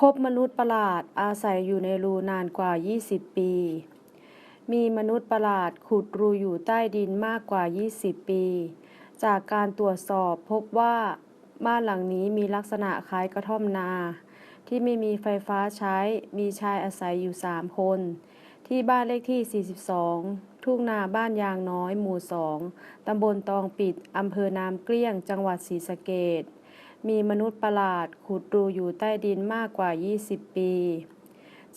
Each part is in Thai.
พบมนุษย์ประหลาดอาศัยอยู่ในรูนานกว่า 20 ปี มีมนุษย์ประหลาดขุดรูอยู่ใต้ดินมากกว่า 20 ปี จากการตรวจสอบพบว่าบ้านหลังนี้มีลักษณะคล้ายกระท่อมนา ที่ไม่มีไฟฟ้าใช้ มีชายอาศัยอยู่ 3 คน ที่บ้านเลขที่ 42 ทุ่งนาบ้านยางน้อย หมู่ 2 ตำบลตองปิด อำเภอน้ำเกลี้ยง จังหวัดศรีสะเกษ มีมนุษย์ประหลาดขุดรูอยู่ใต้ดินมากกว่า 20 ปี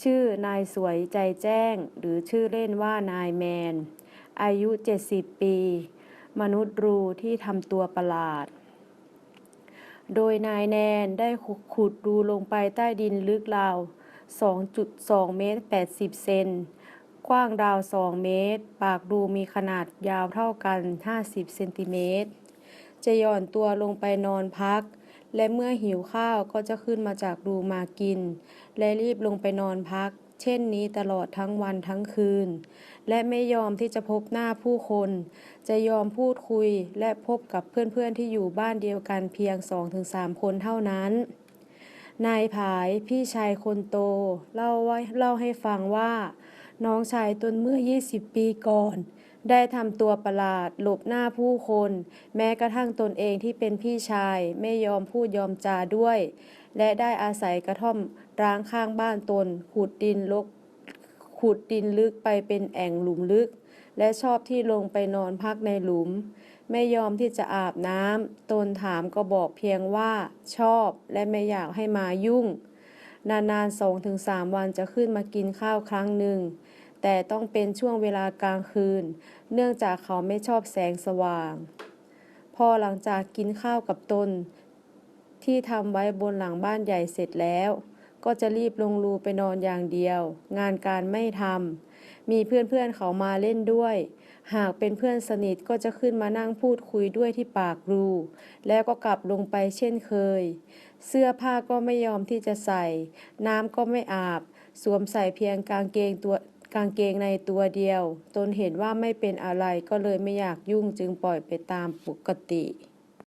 ชื่อนายสวยใจแจ้ง หรือชื่อเล่นว่านายแมน อายุ 70 ปี มนุษย์รูที่ทำตัวประหลาด โดยนายแนนได้ขุดรูลงไปใต้ดินลึกราว 2.2 เมตร 80 เซนกว้างราว 2 เมตร ปากรูมีขนาดยาวเท่ากัน 50 เซนติเมตร จะย่อนตัวลงไปนอนพัก และเมื่อหิวข้าวก็จะขึ้นมาจากรูมากิน และรีบลงไปนอนพัก เช่นนี้ตลอดทั้งวันทั้งคืน และไม่ยอมที่จะพบหน้าผู้คน จะยอมพูดคุยและพบกับเพื่อนๆที่อยู่บ้านเดียวกันเพียง 2-3 คนเท่านั้นนายผายพี่ชายคนโต เล่าไว้เล่าให้ฟังว่า น้องชายตนเมื่อ 20 ปีก่อน ได้ทำตัวประหลาด หลบหน้าผู้คน แม้กระทั่งตนเองที่เป็นพี่ชายไม่ยอมพูดยอมจาด้วย และได้อาศัยกระท่อมร้างข้างบ้านตน ขุดดินลกขุดดินลึกไปเป็นแอ่งหลุมลึก และชอบที่ลงไปนอนพักในหลุม ไม่ยอมที่จะอาบน้ำตนถามก็บอกเพียงว่าชอบและไม่อยากให้มายุ่ง นานๆสองถึงสามวันจะขึ้นมากินข้าวครั้งหนึ่ง แต่ต้องเป็นช่วงเวลากลางคืน เนื่องจากเขาไม่ชอบแสงสว่าง พอหลังจากกินข้าวกับตน ที่ทำไว้บนหลังบ้านใหญ่เสร็จแล้ว ก็จะรีบลงรูไปนอนอย่างเดียว งานการไม่ทำมีเพื่อนๆเขามาเล่นด้วย หากเป็นเพื่อนสนิทก็จะขึ้นมานั่งพูดคุยด้วยที่ปากรู แล้วก็กลับลงไปเช่นเคย เสื้อผ้าก็ไม่ยอมที่จะใส่ น้ำก็ไม่อาบ สวมใส่เพียงกางเกงตัว กางเกงในตัวเดียว ตนเห็นว่าไม่เป็นอะไรก็เลยไม่อยากยุ่งจึงปล่อยไปตามปกติ